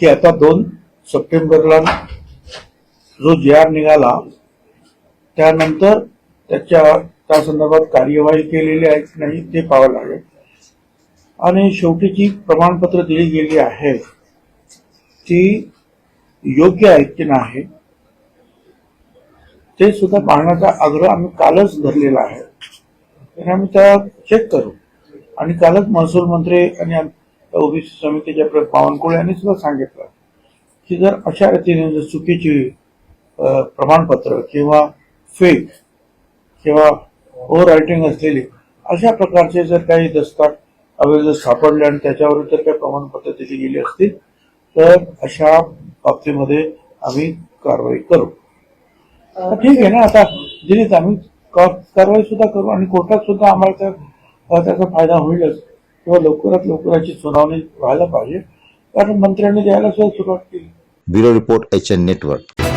की आता दोन सप्टेंबरला जो जे आर निघाला त्यानंतर त्याच्या त्या संदर्भात कार्यवाही केलेली आहे की नाही ते पाहावं लागेल. आणि शेवटी जी प्रमाणपत्र दिली गेली आहे ती योग्य आहेत की नाही ते सुद्धा पाहण्याचा आग्रह आम्ही कालच धरलेला आहे. आम्ही त्या चेक करू. आणि कालच महसूल मंत्री आणि ओबीसी समितीच्या प्र- बावनकुळे यांनी सुद्धा सांगितलं की जर अशा रीतीने जर चुकीची प्रमाणपत्र किंवा फेक किंवा ओव्हर रायटिंग असलेली अशा प्रकारचे जर काही दस्ताक अवैध जर सापडले आणि त्याच्यावर जर काही प्रमाणपत्र दिली गेली असतील तर अशा बाबतीमध्ये आम्ही कारवाई करू. ठीक आहे ना आता दिलीच आम्ही कारवाई सुद्धा करू आणि कोर्टात सुद्धा आम्हाला त्या त्याचा फायदा होईलच. किंवा लवकरात लवकराची सुनावणी व्हायला पाहिजे. कारण मंत्र्यांनी द्यायला सुद्धा सुरुवात केली. Bureau report H N network.